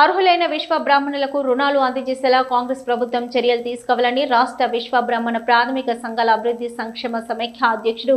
అర్హులైన విశ్వ బ్రాహ్మణులకు రుణాలు అందజేసేలా కాంగ్రెస్ ప్రభుత్వం చర్యలు తీసుకోవాలని రాష్ట్ర విశ్వ బ్రాహ్మణ ప్రాథమిక సంఘాల అభివృద్ధి సంక్షేమ సమైక్య అధ్యక్షుడు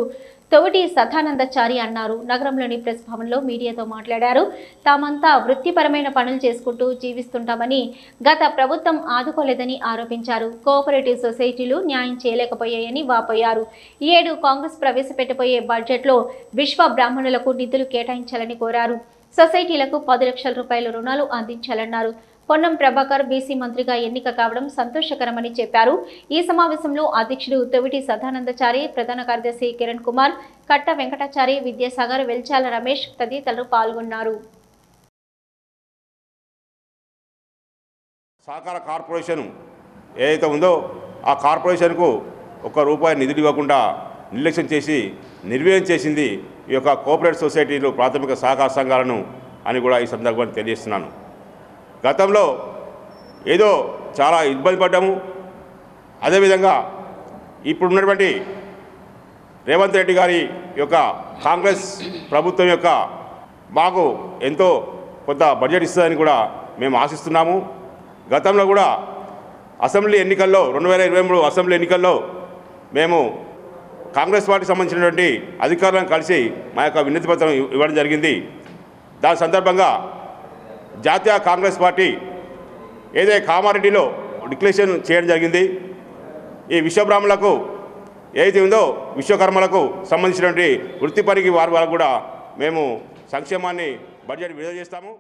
తొవటి సదానందచారి అన్నారు. నగరంలోని ప్రెస్ భవన్లో మీడియాతో మాట్లాడారు. తామంతా వృత్తిపరమైన పనులు చేసుకుంటూ జీవిస్తుంటామని గత ప్రభుత్వం ఆదుకోలేదని ఆరోపించారు. కోఆపరేటివ్ సొసైటీలు న్యాయం చేయలేకపోయాయని వాపోయారు. ఈ ఏడు కాంగ్రెస్ ప్రవేశపెట్టబోయే బడ్జెట్లో విశ్వ బ్రాహ్మణులకు నిధులు కేటాయించాలని కోరారు. సొసైటీలకు పది లక్షల రూపాయల రుణాలు అందించాలన్నారు. పొన్నం ప్రభాకర్ బీసీ మంత్రిగా ఎన్నిక కావడం సంతోషకరమని చెప్పారు. ఈ సమావేశంలో అధ్యక్షుడు తొవిటి సదానందచారి ప్రధాన కార్యదర్శి కిరణ్ కుమార్ కట్ట వెంకటాచారి విద్యాసాగర్ వెల్చాల రమేష్ తదితరులు పాల్గొన్నారు. సహకార కార్పొరేషన్ ఏదైతే ఉందో ఆ కార్పొరేషన్కు ఒక్క రూపాయి నిధులు ఇవ్వకుండా నిర్లక్ష్యం చేసి నిర్వీర్యం చేసింది ఈ యొక్క కోఆపరేటివ్ సొసైటీలు ప్రాథమిక సహకార సంఘాలను అని కూడా ఈ సందర్భాన్ని తెలియజేస్తున్నాను. గతంలో ఏదో చాలా ఇబ్బంది పడ్డాము. అదేవిధంగా ఇప్పుడు ఉన్నటువంటి రేవంత్ రెడ్డి గారి యొక్క కాంగ్రెస్ ప్రభుత్వం యొక్క మాకు ఎంతో కొంత బడ్జెట్ ఇస్తుందని కూడా మేము ఆశిస్తున్నాము. గతంలో కూడా అసెంబ్లీ ఎన్నికల్లో రెండు వేల ఇరవై మూడు అసెంబ్లీ ఎన్నికల్లో మేము కాంగ్రెస్ పార్టీకి సంబంధించినటువంటి అధికారులను కలిసి మా యొక్క వినతి పత్రం ఇవ్వడం జరిగింది. దాని సందర్భంగా జాతీయ కాంగ్రెస్ పార్టీ ఏదైతే కామారెడ్డిలో డిక్లరేషన్ చేయడం జరిగింది. ఈ విశ్వబ్రాహ్మణులకు ఏదైతే ఉందో విశ్వకర్మలకు సంబంధించినటువంటి వృత్తిపరికి వారి వాళ్ళకు కూడా మేము సంక్షేమాన్ని బడ్జెట్ విడుదల చేస్తాము.